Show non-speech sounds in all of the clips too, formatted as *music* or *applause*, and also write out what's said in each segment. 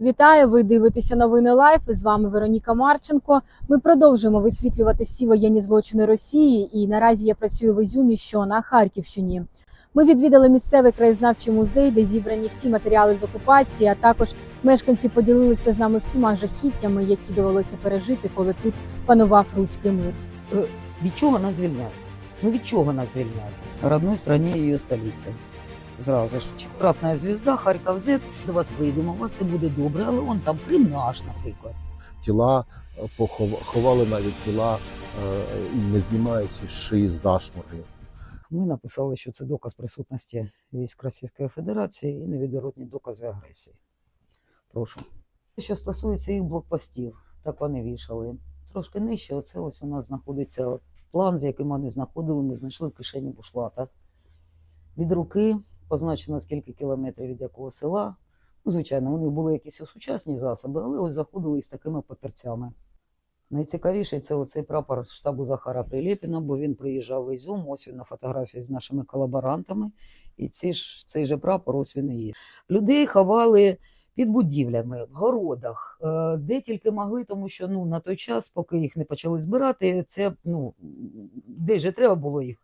Вітаю! Ви дивитеся новини Лайф. З вами Вероніка Марченко. Ми продовжуємо висвітлювати всі воєнні злочини Росії. І наразі я працюю в Ізюмі, що на Харківщині. Ми відвідали місцевий краєзнавчий музей, де зібрані всі матеріали з окупації. А також мешканці поділилися з нами всіма жахіттями, які довелося пережити, коли тут панував руський мир. Від чого нас звільняють? Ну від чого нас звільняють? Родной стране і її столиці. Зразу ж Красна звізда, Харків Z, до вас прийдемо, у вас все буде добре, але он там Крим наш, наприклад. тіла е, похов- ховали навіть тіла, е, і не знімаючи шиї зашморги. Ми написали, що це доказ присутності військ Російської Федерації і невідворотні докази агресії. Прошу. Що стосується їх блокпостів, так вони вішали. Трошки нижче, оце ось у нас знаходиться план, з яким вони знаходили, ми знайшли в кишені бушлата. Від руки позначено скільки кілометрів від якого села. Ну, звичайно, них були якісь сучасні засоби, але ось заходили із такими папірцями. Найцікавіше це оцей прапор штабу Захара Прилєпіна, бо він приїжджав в Ізюм, ось він на фотографії з нашими колаборантами. І ці ж, цей же прапор, ось він і є. Людей ховали під будівлями, в городах, е, де тільки могли, тому що ну, на той час, поки їх не почали збирати, це ну, де же треба було їх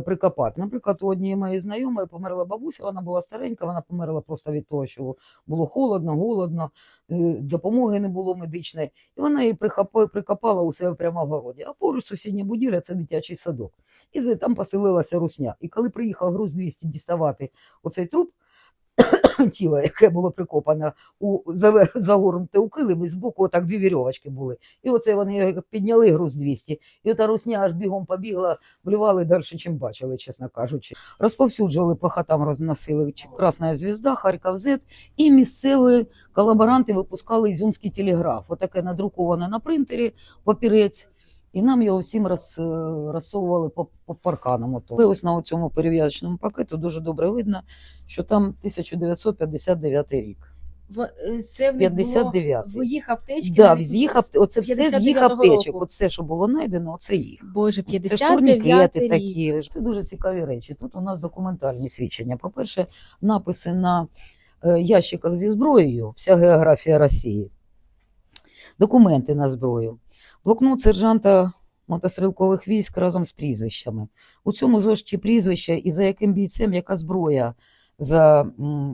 прикопати. Наприклад, у однієї моєї знайомої померла бабуся, вона була старенька, вона померла просто від того, що було холодно, голодно, е, допомоги не було медичної. І вона її прикопала у себе прямо в городі. А поруч сусідня будівля це дитячий садок. І там поселилася русня. І коли приїхав груз 200 діставати оцей труп, *laughs* тіло, яке було прикопане у загорнуте у килим, і збоку отак дві вірьовочки були. І оце вони підняли груз 200, і ота русня аж бігом побігла, блювали далі, чим бачили, чесно кажучи. Розповсюджували по хатам, розносили Красна звізда, Харків Z, і місцеві колаборанти випускали ізюмський телеграф. Отаке надруковане на принтері, папірець. І нам його всім роз, е, розсовували по, по парканам. Ото. Ось на цьому перев'язочному пакету дуже добре видно, що там 1959 рік. Це в 59. в їх аптечці. Да, їх, апте- оце все з їх аптечок. року. Оце, що було знайдено, оце їх. Боже, Це ж 59 турнікети такі. Це дуже цікаві речі. Тут у нас документальні свідчення. По-перше, написи на е, ящиках зі зброєю, вся географія Росії, документи на зброю, блокнот сержанта мотострілкових військ разом з прізвищами. У цьому зошиті прізвища і за яким бійцем яка зброя за,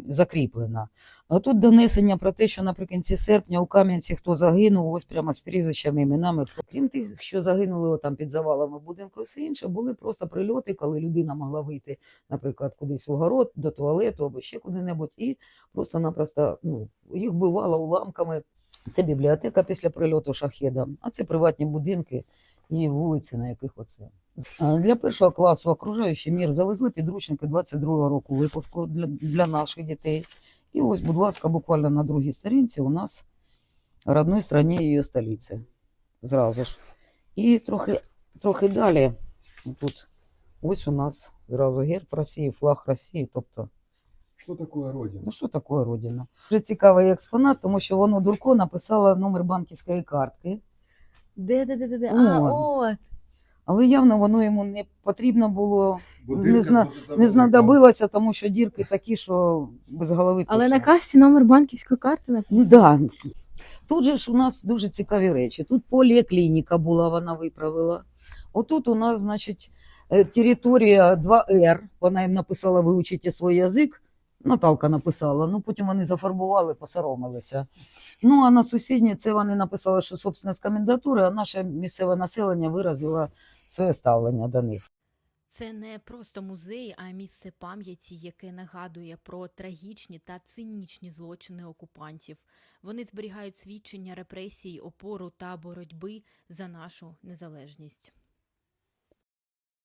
закріплена. А тут донесення про те, що наприкінці серпня у Кам'янці хто загинув, ось прямо з прізвищами, іменами. Хто крім тих, що загинули отам під завалами будинку, все інше були просто прильоти, коли людина могла вийти, наприклад, кудись в огород, до туалету або ще куди-небудь, і просто-напросто ну, їх вбивало уламками. Це бібліотека після прильоту шахеда, а це приватні будинки і вулиці, на яких оце. Для першого класу окружаючий мір завезли підручники 22-го року випуску для, для наших дітей. І ось, будь ласка, буквально на другій сторінці у нас родной стране і її столиці. Зразу ж. І трохи, трохи далі, тут ось у нас зразу герб Росії, флаг Росії. Тобто, Що таке Родина? ну що таке Родина? Дуже цікавий експонат, тому що воно Дурко написала номер банківської картки. Де, де, де, де, де? А, От. от. Але явно воно йому не потрібно було, не, зна, не знадобилося, тому що дірки такі, що без голови. Але точно. на касі номер банківської карти написано. Ну да. Тут же ж у нас дуже цікаві речі. Тут поліклініка була, вона виправила. Отут у нас, значить, е, територія 2Р. Вона їм написала вивчити свій язик. Наталка написала, ну потім вони зафарбували, посоромилися. Ну а на сусідній це вони написали, що собственність комендатури, а наше місцеве населення виразило своє ставлення до них. Це не просто музей, а місце пам'яті, яке нагадує про трагічні та цинічні злочини окупантів. Вони зберігають свідчення репресій, опору та боротьби за нашу незалежність.